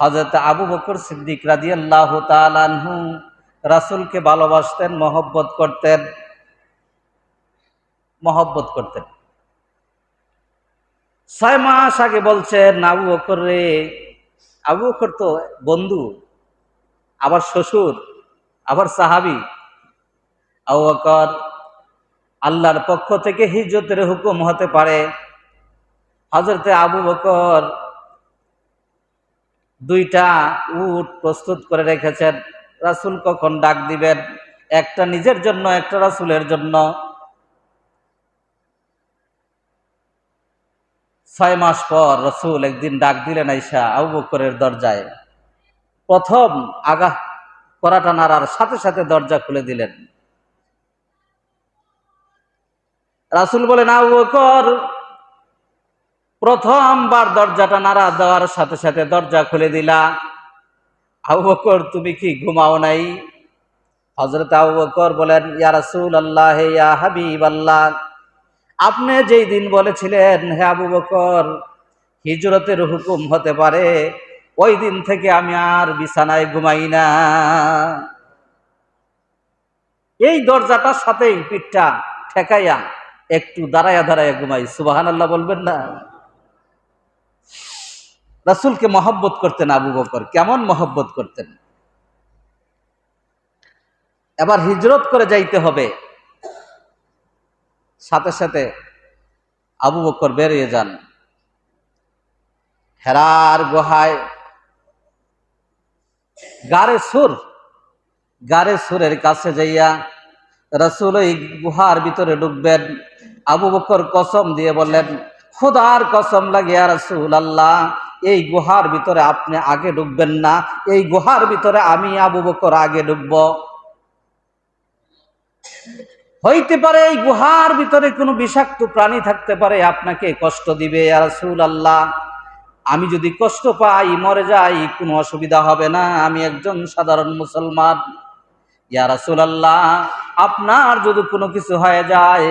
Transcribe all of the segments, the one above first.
হজরত আবু বকর সিদ্দিক রাজি আল্লাহ তালানহু রাসুলকে ভালোবাসতেন, মহব্বত করতেন মহব্বত করতেন। ছয় মাস আগে বলছেন, আবু বকর রে, আবু বকর তো বন্ধু, আবার শ্বশুর, আবার সাহাবি। আবু বকর আল্লাহর পক্ষ থেকে হিজরতের হুকুম হতে পারে। হজরতে আবু বকর দুইটা উট প্রস্তুত করে রেখেছেন। রাসুল কখন ডাক দিবেন? একটা নিজের জন্য, একটা রাসুলের জন্য। ছয় মাস পর রসুল একদিন ডাক দিলেন আইসা আবু বকরের দরজায়। প্রথম আগা করাটা নাড়ার সাথে সাথে দরজা খুলে দিলেন। রাসুল বলেন, আবু বকর প্রথমবার দরজাটা নাড়া দেওয়ার সাথে সাথে দরজা খুলে দিলা। আবু বকর, তুমি কি ঘুমাও নাই? হজরত আবু বকর বলেন, ইয়া রাসূল আল্লাহ ইয়া হাবিব আল্লাহ আপনি যেই দিন বলেছিলেন, হে আবু বকর, হিজরতের হুকুম হতে পারে, ওই দিন থেকে আমি আর বিছানায় ঘুমাই না। এই দরজাটার সাথেই পিঠটা ঠেকাইয়া একটু দাঁড়াইয়া দাঁড়াইয়া ঘুমাই। সুবাহান আল্লাহ বলবেন না? রাসুলকে মহব্বত করতেন আবু বকর। কেমন মহব্বত করতেন? এবার হিজরত করে যাইতে হবে। সাথে সাথে আবু বকর বেরিয়ে যান। হেরার গুহায়। গারে সুর। গারে সুরের কাছে যাইয়া রসুল ওই গুহার ভিতরে ঢুকবেন। আবু বকর কসম দিয়ে বললেন, খোদার কসম লাগিয়া রসুল আল্লাহ এই গুহার ভিতরে আপনি আগে ঢুকবেন না, এই গুহার ভিতরে আমি আবু বকর আগে ঢুকব। হইতে পারে এই গুহার ভিতরে কোনো বিষাক্ত প্রাণী থাকতে পারে, আপনাকে কষ্ট দিবে রসুল আল্লাহ আমি যদি কষ্ট পাই, মরে যাই, কোনো অসুবিধা হবে না, আমি একজন সাধারণ মুসলমান। ইয়া রাসুল আল্লাহ আপনার যদি কোনো কিছু হয়ে যায়,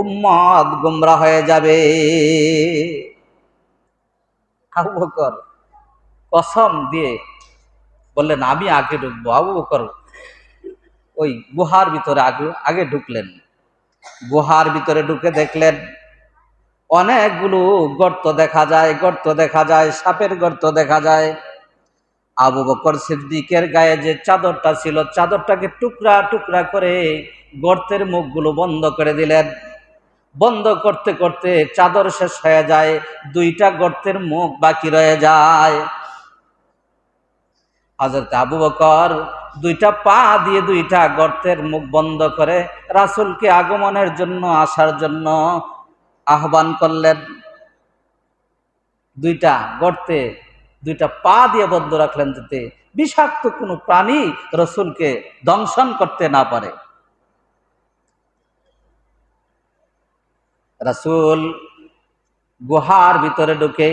উম্মত গুমরা হয়ে যাবে। আবু বকর কসম দিয়ে বললেন, আমি আগে ঢুকবো। আবু বকর ওই গুহার ভিতরে আগে আগে ঢুকলেন। গুহার ভিতরে ঢুকে দেখলেন, অনেকগুলো গর্ত দেখা যায়, গর্ত দেখা যায়, সাপের গর্ত দেখা যায়। আবু বকর সিদ্দিকের গায়ে যে চাদরটা ছিল, চাদরটাকে টুকরা টুকরা করে গর্তের মুখগুলো বন্ধ করে দিলেন। বন্ধ করতে করতে চাদর শেষ হয়ে যায়, দুইটা গর্তের মুখ বাকি রয়ে যায়। আবু বকর দুইটা পা দিয়ে দুইটা গর্তের মুখ বন্ধ করে রাসুলকে আগমনের জন্য আসার জন্য আহ্বান করলেন। দুইটা গর্তে, দুইটা পা দিয়ে বন্ধ রাখলেন যাতে বিষাক্ত কোনো প্রাণী রসুলকে দংশন করতে না পারে। রাসুল গুহার ভিতরে ঢুকে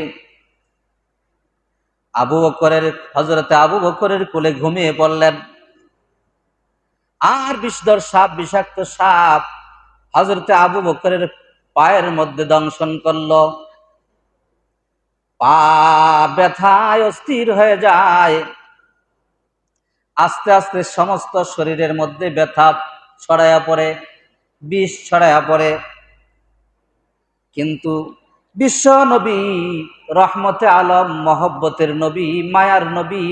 আবু বকরের হজরতে আবু বকরের কোলে ঘুমিয়ে পড়লেন। আর বিষধর সাপ, বিষাক্ত সাপ হজরতে আবু বকরের পায়ের মধ্যে দংশন করল। পা ব্যথায় অস্থির হয়ে যায়। আস্তে আস্তে সমস্ত শরীরের মধ্যে ব্যথা ছড়াইয়া পড়ে, বিষ ছড়াইয়া পড়ে। কিন্তু বিশ্ব নবী, রহমতে আলম, মহব্বতের নবী, মায়ার নবী,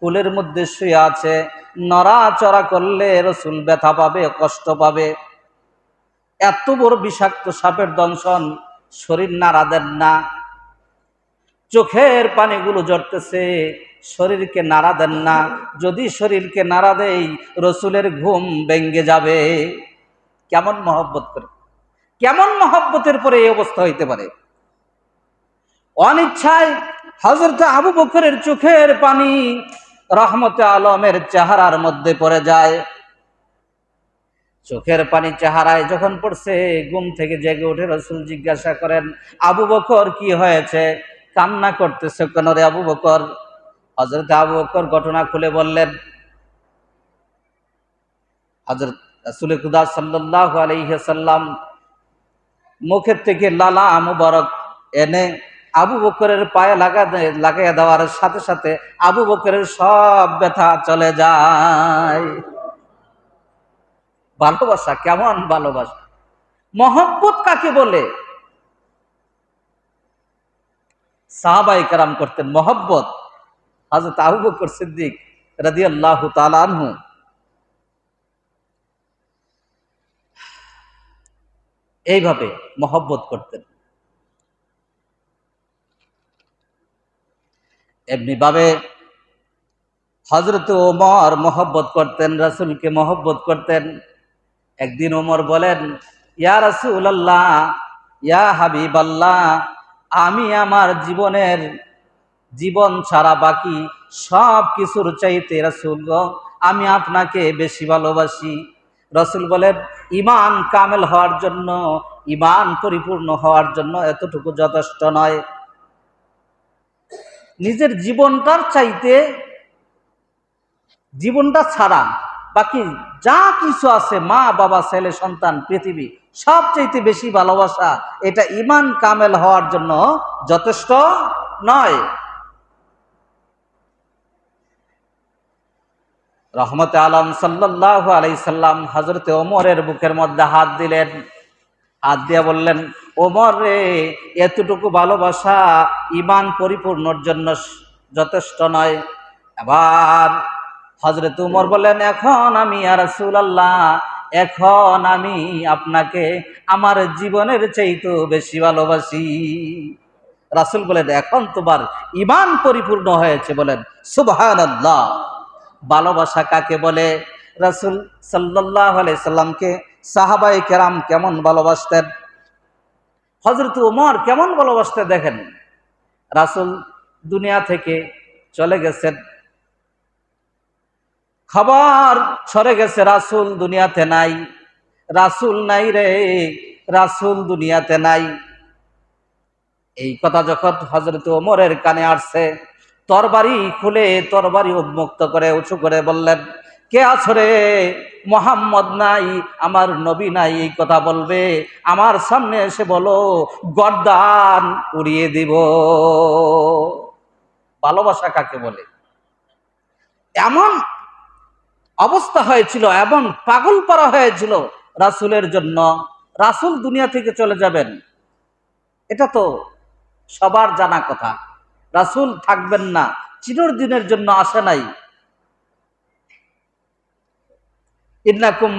কুলের মধ্যে শুয়ে আছে, নড়াচড়া করলে রসুল ব্যথা পাবে, কষ্ট পাবে। এত বড় বিষাক্ত সাপের দংশন শরীর নাড়া দেন না। চোখের পানিগুলো জড়তেছে শরীরকে নাড়া দেন না। যদি শরীরকে নাড়া দেই, রসুলের ঘুম ভেঙ্গে যাবে। কেমন মহব্বত করে। কেমন মহব্বতের পরে এই অবস্থা হইতে পারে? অনিচ্ছায় হজরত আবু বকরের চোখের পানি রহমতে আলমের চেহারার মধ্যে পড়ে যায়। চোখের পানি চেহারায় যখন পড়ছে, ঘুম থেকে জেগে উঠে রসুল জিজ্ঞাসা করেন, আবু বকর, কি হয়েছে? কান্না করতেছে কেন রে আবু বকর? হজরত আবু বকর ঘটনা খুলে বললেন হজরত রসুল খুদা সাল্লাহ আলহ্লাম মুখের থেকে লালা মুবারক এনে আবু বকরের পায়ে লাগা লাগাইয়া দেওয়ার সাথে সাথে আবু বকরের সব ব্যথা চলে যায়। ভালোবাসা, কেমন ভালোবাসা? মহব্বত কাকে বলে? সাহাবাই কারাম করতেন মহব্বত। হাজরত আবু বকর সিদ্দিক রাদি আল্লাহ তালানহু এইভাবে মহব্বত করতেন। এমনি ভাবে হজরত ওমর মহব্বত করতেন, রাসুলকে মহব্বত করতেন। একদিন ওমর বলেন, ইয়া রাসুল আল্লাহ ইয়া হাবিব আল্লাহ আমি আমার জীবনের জীবন ছাড়া বাকি সব কিছুর চাইতে রাসুল আমি আপনাকে বেশি ভালোবাসি। রসুল বলেন ইমান কামেল হওয়ার জন্য ইমান পরিপূর্ণ হওয়ার জন্য এতটুকু যথেষ্ট নয়। নিজের জীবনটার চাইতে জীবনটা ছাড়া বাকি যা কিছু আছে, মা, বাবা, ছেলে, সন্তান, পৃথিবী সব চাইতে বেশি ভালোবাসা, এটা ইমান কামেল হওয়ার জন্য যথেষ্ট নয়। রহমতে আলম সাল্লাহ আলাইসাল্লাম হজরতে ওমরের বুকের মধ্যে হাত দিলেন। হাত দিয়া বললেন, ওমর রে, এতটুকু ভালোবাসা ইমান পরিপূর্ণর জন্য যথেষ্ট নয়। এবার হজরত উমর বললেন, এখন আমি আর আল্লাহ এখন আমি আপনাকে আমার জীবনের চাইতেও বেশি ভালোবাসি। রাসুল বলেন, এখন তোমার ইমান পরিপূর্ণ হয়েছে। বলেন সুবহান আল্লাহ ভালোবাসা কাকে বলে? রাসুল সাল্লাহ সাল্লামকে সাহাবাই কেরাম কেমন ভালোবাসতেন? হজরত উমর কেমন ভালোবাসতে দেখেন? রাসুল দুনিয়া থেকে চলে গেছেন। খবর ছড়ে গেছে, রাসুল দুনিয়াতে নাই। রাসুল নাই রে, রাসুল দুনিয়াতে নাই। এই কথা যখন হজরত ওমরের কানে আসছে তরবারি খুলে তরবারি উন্মুক্ত করে উঁচু করে বললেন, কে আছো রে? মোহাম্মদ নাই, আমার নবী নাই, এই কথা বলবে। আমার সামনে এসে বলো, গর্দান উড়িয়ে দিব। ভালোবাসা কাকে বলে? এমন অবস্থা হয়েছিল, এমন পাগল পারা হয়েছিল রাসুলের জন্য। রাসুল দুনিয়া থেকে চলে যাবেন। এটা তো সবার জানা কথা। রাসুল থাকবেন না চিরর দিনের জন্য আসে নাই। ইন্নাকুম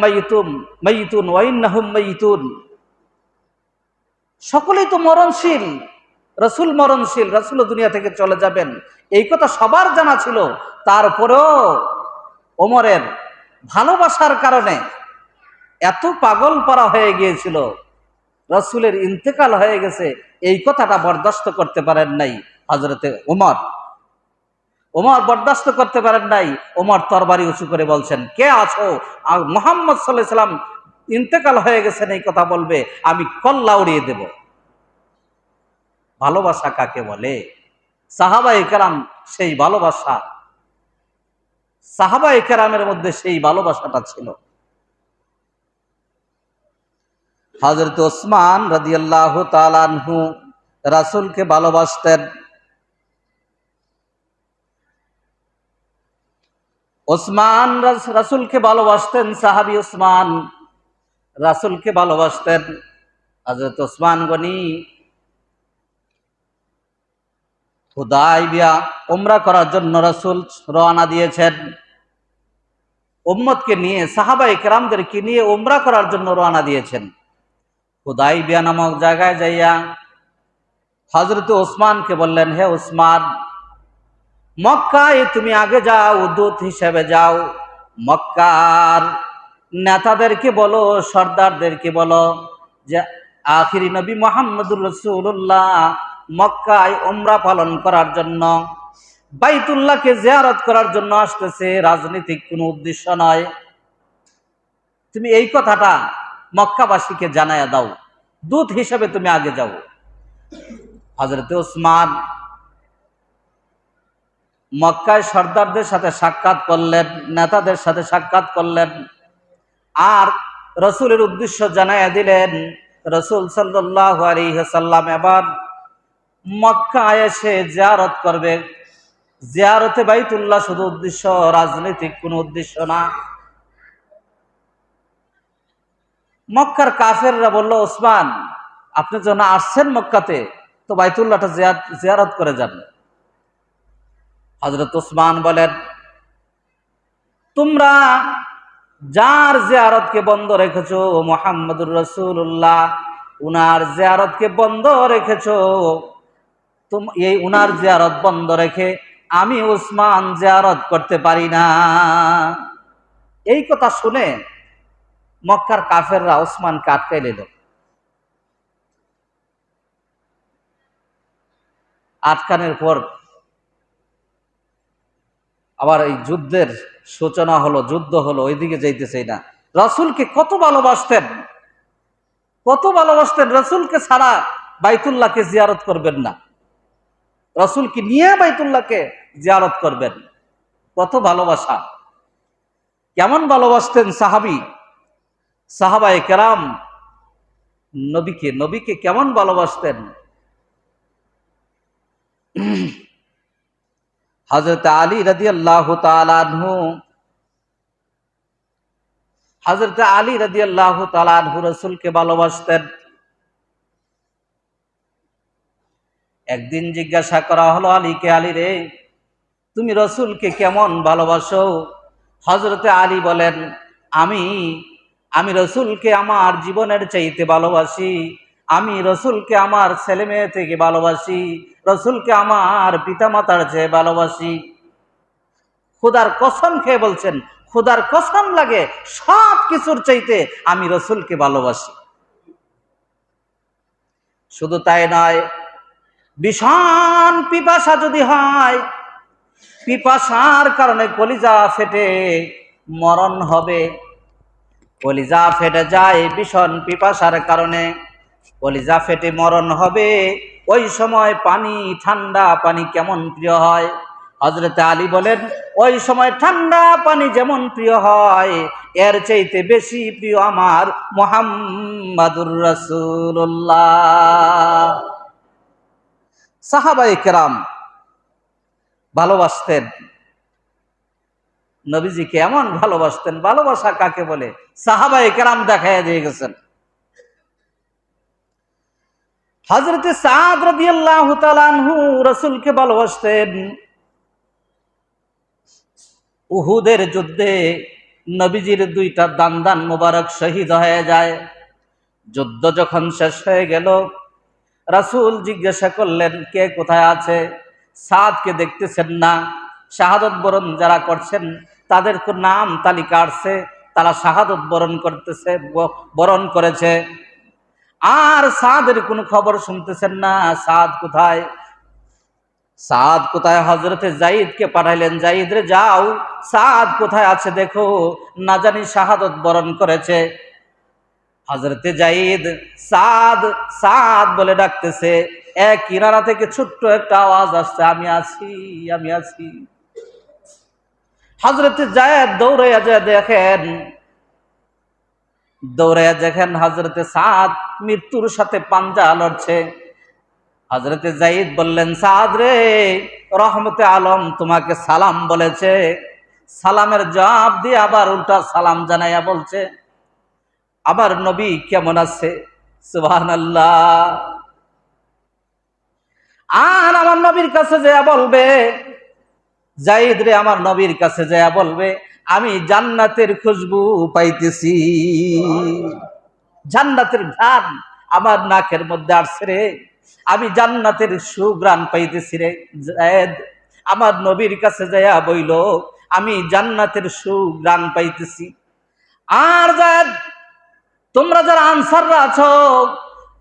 সকলেই তো মরণশীল, রসুল মরণশীল, রসুল দুনিয়া থেকে চলে যাবেন। এই কথা সবার জানা ছিল। তারপরেও ওমরের ভালোবাসার কারণে এত পাগল পারা হয়ে গিয়েছিল। রসুলের ইন্তেকাল হয়ে গেছে। এই কথাটা বরদাস্ত করতে পারেন নাই। হজরতে উমর। ওমর বরদাস্ত করতে পারেন নাই। ওমর তরবারি উঁচু করে বলছেন, কে আছো? আর মোহাম্মদ সাল্লাহ সাল্লাম ইন্তেকাল হয়ে গেছেন, এই কথা বলবে, আমি কল্লা উড়িয়ে দেব। ভালোবাসা কাকে বলে? সাহাবা কেরাম সেই ভালোবাসা। সাহাবা কেরামের মধ্যে সেই ভালোবাসাটা ছিল। হজরত ওসমান রাদিয়াল্লাহ তালানহু রাসুলকে ভালোবাসতেন। ওসমান রাসুলকে ভালোবাসতেন, সাহাবি ওসমান। রাসুলকে ভালোবাসতেন। হজরত ওসমান গনি হুদাই বিয়া ওমরা করার জন্য রাসুল রওনা দিয়েছেন। উম্মতকে নিয়ে সাহাবাই কেরামদেরকে নিয়ে ওমরা করার জন্য রওনা দিয়েছেন। হুদাই বিয়া নামক জায়গায় যাইয়া হজরত ওসমানকে বললেন, হে ওসমান মক্কায় তুমি আগে যাও, দূত হিসেবে যাও। মক্কার নেতাদেরকে বলো, সর্দারদেরকে বলো যে, আখিরি নবী মোহাম্মদুর রসুল্লাহ মক্কায় ওমরা পালন করার জন্য, বাইতুল্লাহকে জেয়ারত করার জন্য আসতেছে, রাজনৈতিক কোনো উদ্দেশ্য নয়। তুমি এই কথাটা মক্কাবাসীকে জানাইয়া দাও। দূত হিসেবে তুমি আগে যাও। হজরত ওসমান মক্কায় সর্দারদের সাথে সাক্ষাৎ করলেন, নেতাদের সাথে সাক্ষাৎ করলেন। আর রসুলের উদ্দেশ্য জানাইয়া দিলেন, রসুল আলিহাসাল্লাম এবার মক্কা এসে জিয়ারত করবে। জিয়ারতে বাইতুল্লাহ শুধু উদ্দেশ্য, রাজনৈতিক কোনো উদ্দেশ্য না। মক্কার কাফেররা বলল, ওসমান, আপনি যখন আসছেন মক্কাতে, তো বাইতুল্লাহটা জিয়ার- জিয়ারত করে যান। হজরত উসমান বলেন, তোমরা যার জিয়ারতকে বন্ধ রেখেছ মোহাম্মদুর রসুল্লাহ উনার জিয়ারতকে বন্ধ রেখেছ এই উনার জিয়ারত বন্ধ রেখে আমি উসমান জিয়ারত করতে পারি না। এই কথা শুনে মক্কার কাফেররা ওসমানকে আটকাই নিল আটকানোর পর আবার এই যুদ্ধের সূচনা হলো, যুদ্ধ হলো, ওইদিকে যাইতেছে না রসুলকে কত ভালোবাসতেন? কত ভালোবাসতেন? রসুলকে ছাড়া বাইতুল্লাহকে জিয়ারত করবেন না। রসুলকে নিয়ে বাইতুল্লাহকে জিয়ারত করবেন। কত ভালোবাসা। কেমন ভালোবাসতেন সাহাবি? সাহাবায় কেরাম, নবীকে নবীকে কেমন ভালোবাসতেন? হজরত আলী রাজি আল্লাহ তালু হজরত আলী রাজি আল্লাহ তালু রসুলকে ভালোবাসতেন। একদিন জিজ্ঞাসা করা হলো, আলীকে, আলী রে, তুমি রসুলকে কেমন ভালোবাসো? হজরতে আলী বলেন, আমি আমি রসুলকে আমার জীবনের চাইতে ভালোবাসি। আমি রসুলকে আমার ছেলে মেয়ে থেকে ভালোবাসি, রসুলকে আমার পিতামাতার চেয়ে ভালোবাসি। খুদার কসম খেয়ে বলছেন, খুদার কসম লাগে সব কিছুর চাইতে আমি রসুলকে ভালোবাসি। শুধু তাই নয় ভীষণ পিপাসা যদি হয়, পিপাসার কারণে কলিজা ফেটে মরণ হবে। কলিজা ফেটে যায় ভীষণ পিপাসার কারণে। কলিজা ফেটে মরণ হবে, ওই সময় পানি, ঠান্ডা পানি কেমন প্রিয় হয়? হজরতে আলী বলেন, ওই সময় ঠান্ডা পানি যেমন প্রিয় হয়, এর চাইতে বেশি প্রিয় আমার মোহাম্মদুর রসুল্লাহ সাহাবাই কেরাম ভালোবাসতেন। নবীজিকে এমন ভালোবাসতেন, ভালোবাসা কাকে বলে? সাহাবাই কেরাম দেখায় দিয়ে গেছেন। হজরতে সাদ রাদিয়াল্লাহু তাআলাহু রসুলকে ভালোবাসতেন। উহুদের যুদ্ধে নবীজির দুইটা দান দান মোবারক শহীদ হয়ে যায়। যুদ্ধ যখন শেষ হয়ে গেল, রাসূল জিজ্ঞাসা করলেন, কে কোথায় আছে? সাদকে দেখতেছেন না। শাহাদত বরণ যারা করছেন, তাদের নাম তালিকা আসছে। তারা শাহাদত বরণ করতেছে বরণ করেছে। আর সাদের কোনো খবর শুনতেছেন না? সাদ কোথায়? সাদ কোথায়? হজরতে জাইদকে পাঠাইলেন। জাইদ রে, যাও। সাদ কোথায় আছে দেখো। না জানি শাহাদত বরণ করেছে। হজরতে জাইদ সাদ সাদ বলে ডাকতেছে। এক কিনারা থেকে ছোট্ট একটা আওয়াজ আসছে। আমি আছি আমি আছি। হজরতে জায়দ দৌড়াইয়া যায় দেখেন দৌড়াইয়া দেখেন হজরতে সাদ মৃত্যুর সাথে পাঞ্জা লড়ছে। হজরতে জাইদ বললেন, সাদ রে, রহমতে আলম তোমাকে সালাম বলেছে। সালামের জবাব দিয়ে আবার উল্টা সালাম জানাইয়া বলছে, আবার নবী কেমন আছে? সুবহান আর আমার নবীর কাছে যা বলবে জাইদ রে, আমার নবীর কাছে যা বলবে আমি জান্নাতের খুশবু পাইতেছি। জান্নাতের ঘ্রাণ আমার নাকের মধ্যে আসছে রে। আমি জান্নাতের সুগ্রাণ পাইতেছি রে। আমার নবীর কাছে যাইয়া বইল, আমি জান্নাতের সুগ্রাণ পাইতেছি। আর জায়েদ, তোমরা যারা আনসাররা আছো,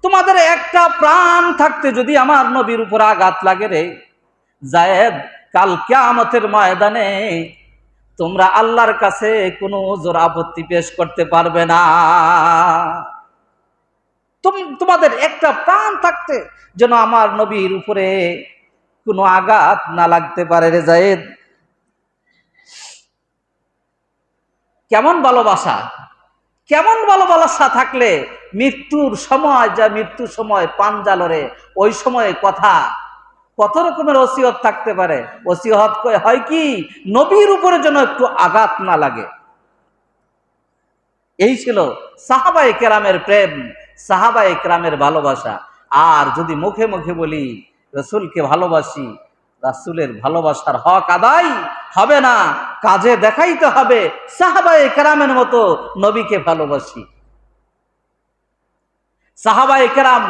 তোমাদের একটা প্রাণ থাকতে যদি আমার নবীর উপর আঘাত লাগে রে। জায়েদ, কাল কিয়ামতের ময়দানে তোমরা আল্লাহর কাছে কোনো জোর আপত্তি পেশ করতে পারবে না। তুম- তোমাদের একটা প্রাণ থাকতে যেন আমার নবীর উপরে কোনো আঘাত না লাগতে পারে রে জায়েদ। কেমন ভালোবাসা? কেমন ভালোবাসা থাকলে মৃত্যুর সময়, যা মৃত্যুর সময় পাঞ্জালরে ওই সময়ে কথা কত রকমের ওসিয়ত থাকতে পারে? ওসিয়ত কয় হয় কি? নবীর উপরে যেন একটু আঘাত না লাগে। এই ছিল সাহাবাই কেরামের প্রেম সাহাবাই কেরামের ভালোবাসা। আর যদি মুখে মুখে বলি, রসুলকে ভালোবাসি, রাসুলের ভালোবাসার হক আদায় হবে না, কাজে দেখাইতে হবে সাহাবাই কেরামের মতো নবীকে ভালোবাসি। সাহাবাই কেরাম,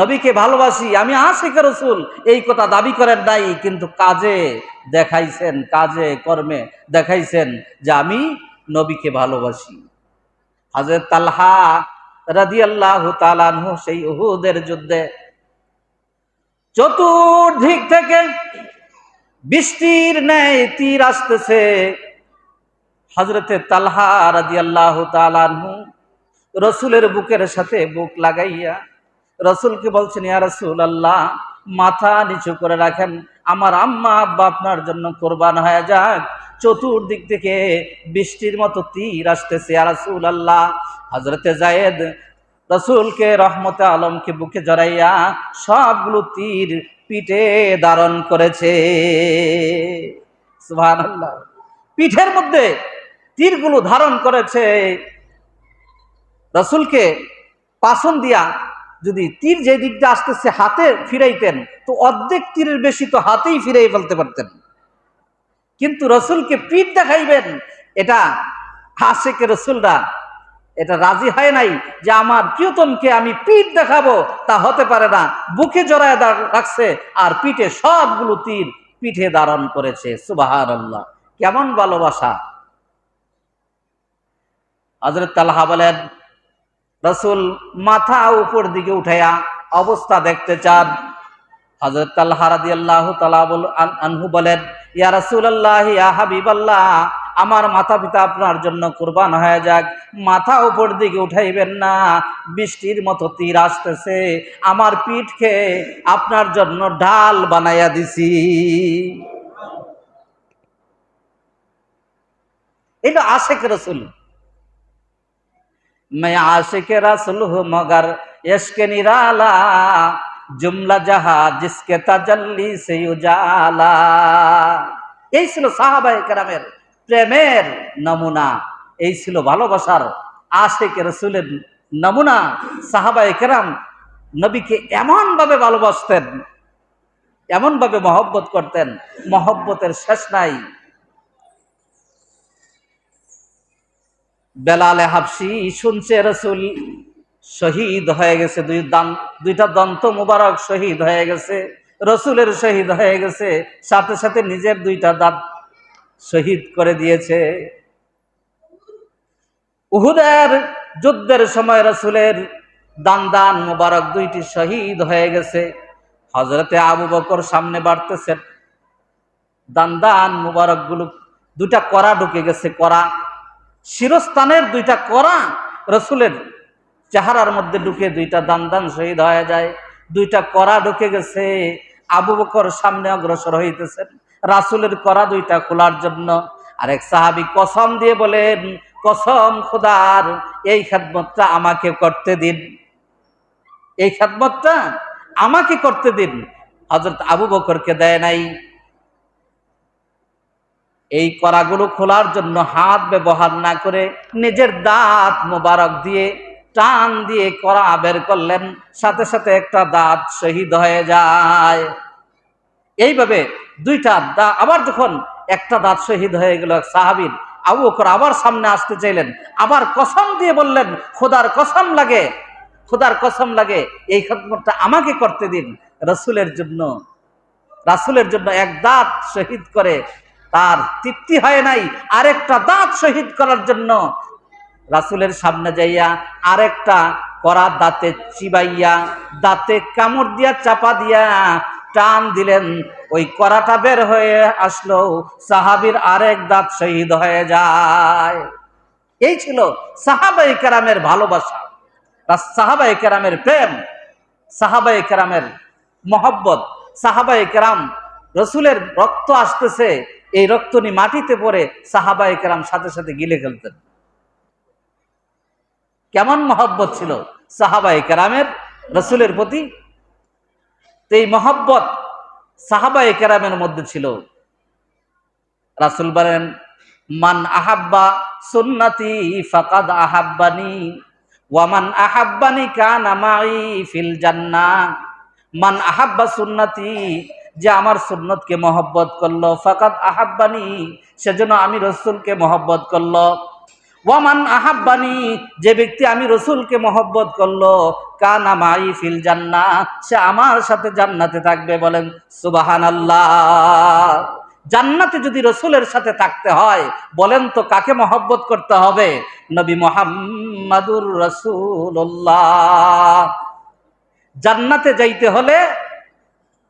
নবীকে ভালোবাসি, আমি আশিক রসুল, এই কথা দাবি করেন নাই, কিন্তু কাজে দেখাইছেন, কাজে কর্মে দেখাইছেন যে আমি নবীকে ভালোবাসি। হাজরত তালহা রাদি আল্লাহ তালানহু সেই উহুদের যুদ্ধে চতুর্দিক থেকে বৃষ্টির ন্যায় তীর আসতেছে। হজরতে তালহা রাদি আল্লাহ তালানহু রসুলের বুকের সাথে বুক লাগাইয়া রসুলকে বলছেন, ইয়া রসুল আল্লাহ মাথা নিচু করে রাখেন। আমার আম্মা আব্বা আপনার জন্য কোরবান হয়ে যাক। চতুর্দিক থেকে বৃষ্টির মতো তীর আসতেছে, ইয়া রসুল আল্লাহ হজরতে জায়েদ রসুলকে, রহমতে আলমকে বুকে জড়াইয়া সবগুলো তীর পিঠে ধারণ করেছে। সুবহানাল্লাহ। পিঠের মধ্যে তীরগুলো ধারণ করেছে। রসুলকে পাশন দিয়া যদি তীর যে দিকটা আসতেছে হাতে ফিরাইতেন, তো অর্ধেক তীরের বেশি তো হাতেই ফিরাই ফেলতে পারতেন। কিন্তু রসুলকে পিঠ দেখাইবেন, এটা হাসেকে রসুলরা, এটা রাজি হয় নাই যে আমার প্রিয়তমকে আমি পিঠ দেখাবো, তা হতে পারে না। বুকে জড়ায় রাখছে, আর পিঠে সবগুলো তীর পিঠে ধারণ করেছে। সুবাহার আল্লাহ কেমন ভালোবাসা। হজরত তালহা বলেন রসুল মাথা উপর দিকে উঠাইয়া অবস্থা দেখতে চান। হজরত তালহা রাদি আল্লাহ আনহু বলেন, ইয়া রসুল আল্লাহ ইয়া হাবিব আল্লাহ আমার মাথা পিতা আপনার জন্য কোরবান হয়ে যাক। মাথা উপর দিকে উঠাইবেন না, বৃষ্টির মতো তীর আসতেছে, আমার পিঠকে আপনার জন্য ঢাল বানাইয়া দিছি। এটা আশেখ রসুল। मैं आशिक रसुल हूँ मगर इश्क निराला जुमला जहा जिसके तजल्ली से उजाला এই ছিল সাহাবাই কেরামের প্রেমের নমুনা এই ছিল ভালোবাসার আশেক রসুলের নমুনা সাহাবাই কেরাম নবীকে এমনভাবে ভালোবাসতেন এমনভাবে মহব্বত করতেন মহব্বতের শেষ নাই বেলালে হাফসি শুনছে রসুল, শহীদ হয়ে গেছে। দুই দান, দুইটা দন্ত মুবারক শহীদ হয়ে গেছে। রসুলের শহীদ হয়ে গেছে। সাথে সাথে নিজের দুইটা দাঁত শহীদ করে দিয়েছে। উহুদের যুদ্ধের সময় রসুলের দান দান মুবারক দুইটি শহীদ হয়ে গেছে। হজরতে আবু বকর সামনে বাড়তেছেন দান দান মুবারকগুলো দুটা করা ঢুকে গেছে করা শিরস্থানের দুইটা করা, রসুলের চেহারার মধ্যে ঢুকে দুইটা দান দান শহীদ হয়ে যায়। দুইটা করা ঢুকে গেছে, আবু বকর সামনে অগ্রসর হইতেছেন। রাসুলের করা দুইটা খোলার জন্য আরেক সাহাবি কসম দিয়ে বলেন, কসম খোদার, এই খেদমতটা আমাকে করতে দিন। এই খেদমতটা আমাকে করতে দিন। হজরত আবু বকরকে দেয় নাই। এই করাগুলো খোলার জন্য হাত ব্যবহার না করে নিজের দাঁত মোবারক দিয়ে টান দিয়ে করা বের করলেন, সাথে সাথে একটা দাঁত শহীদ হয়ে যায়। এইভাবে দুইটা দা, আবার যখন একটা দাঁত শহীদ হয়ে গেল সাহাবিন আবু বকর আবার সামনে আসতে চাইলেন, আবার কসম দিয়ে বললেন, খোদার কসম লাগে, খোদার কসম লাগে, এই খদমতটা আমাকে করতে দিন। রসুলের জন্য, রাসুলের জন্য এক দাঁত শহীদ করে তার তৃপ্তি হয় নাই আরেকটা দাঁত শহীদ করার জন্য। রাসুলের সামনে যাইয়া আরেকটা করা দাঁতে চিবাইয়া, দাঁতে কামড় দিয়া, চাপা দিয়া টান দিলেন। ওই করাটা বের হয়ে আসলো, সাহাবির আরেক দাঁত শহীদ হয়ে যায়। এই ছিল সাহাবাই কেরামের ভালোবাসা সাহাবাই কেরামের প্রেম সাহাবাই কেরামের মহব্বত। সাহাবাই কেরাম, রসুলের রক্ত আসতেছে এই রক্তনি মাটিতে পড়ে সাহাবাই কেরাম সাথে সাথে গিলে ফেলতেন। কেমন মহব্বত ছিল সাহাবাই কেরামের, রসুলের প্রতি? এই মহব্বত সাহাবাই কেরামের মধ্যে ছিল। রাসুল বলেন, মান আহাব্বা সুন্নতি ফাকাদ আহাব্বানি ওয়ামান আহাব্বানি কানা মাই ফিল জান্নাহ। মান আহাব্বা সুন্নতি যে আমার সুন্নতকে মহব্বত করল, ফাকাদ আহাব্বানি, সেজন্য আমি রসুলকে মহব্বত করল। ওয়ামান আহাব্বানি, যে ব্যক্তি আমি রসুলকে মহব্বত করল, কানা মাই ফিল জান্না সে আমার সাথে জান্নাতে থাকবে বলেন সুবাহান আল্লাহ জান্নাতে যদি রসুলের সাথে থাকতে হয়, বলেন তো কাকে মহব্বত করতে হবে? নবী মোহাম্মদুর রসুল্লাহ জান্নাতে যাইতে হলে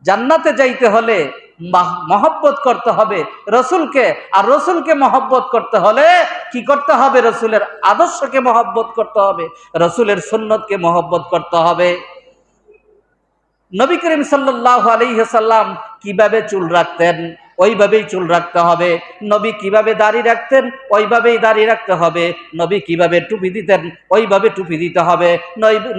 জান্নাতে যাইতে হলে মাহ- মহব্বত করতে হবে রসুলকে। আর রসুলকে মহব্বত করতে হলে কি করতে হবে? রসুলের আদর্শকে মহব্বত করতে হবে, রসুলের সুন্নতকে মহব্বত করতে হবে। নবী করিম সাল্লাহ আলিহাসাল্লাম কীভাবে চুল রাখতেন? ওইভাবেই চুল রাখতে হবে। নবী কীভাবে দাড়ি রাখতেন, ওইভাবেই দাড়ি রাখতে হবে। নবী কীভাবে টুপি দিতেন, ওইভাবে টুপি দিতে হবে।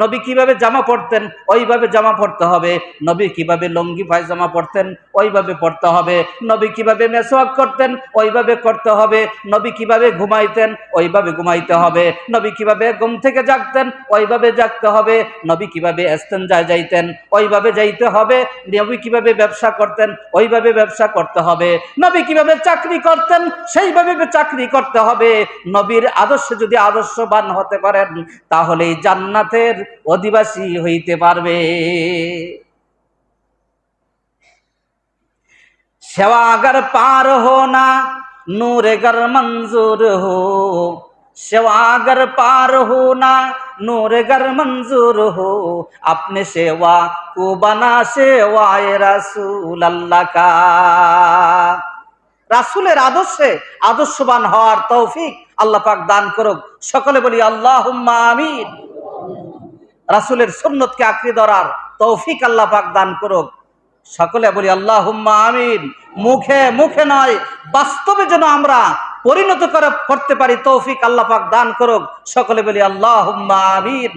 নবী কীভাবে জামা পরতেন, ওইভাবে জামা পরতে হবে। নবী কীভাবে লঙ্গি, পায়জামা পরতেন, ওইভাবে পরতে হবে। নবী কীভাবে মেসোয়াক করতেন, ওইভাবে করতে হবে। নবী কীভাবে ঘুমাইতেন, ওইভাবে ঘুমাইতে হবে। নবী কীভাবে ঘুম থেকে জাগতেন, ওইভাবে জাগতে হবে। নবী কীভাবে এস্তেঞ্জায় যাইতেন, ওইভাবে যাইতে হবে। নবী কীভাবে ব্যবসা করতেন, ওইভাবে ব্যবসা করতে হবে হবে। নবী কীভাবে চাকরি করতেন, সেইভাবে চাকরি করতে হবে। নবীর আদর্শ যদি আদর্শবান হতে পারেন, তাহলেই জান্নাতের অধিবাসী হইতে পারবে। সেবাগার পার হো না নূরেগার মঞ্জুর হো हो सेवा अगर पार होना नूर गर मंजूर हो अपने सेवा को बना सेवाए रसूल अल्लाह का রাসুলের আদর্শে আদর্শবান হওয়ার তৌফিক আল্লাহ পাক দান করুক সকলে বলি আল্লাহ আমিন রাসুলের সুন্নতকে আঁকড়ে ধরার তৌফিক আল্লাহ পাক দান করুক সকলে বলি আল্লাহ আমিন মুখে মুখে নয় বাস্তবে যেন আমরা পরিণত করে করতে পারি তৌফিক আল্লাহ পাক দান করুক। সকলে বলি আল্লাহ আমিন।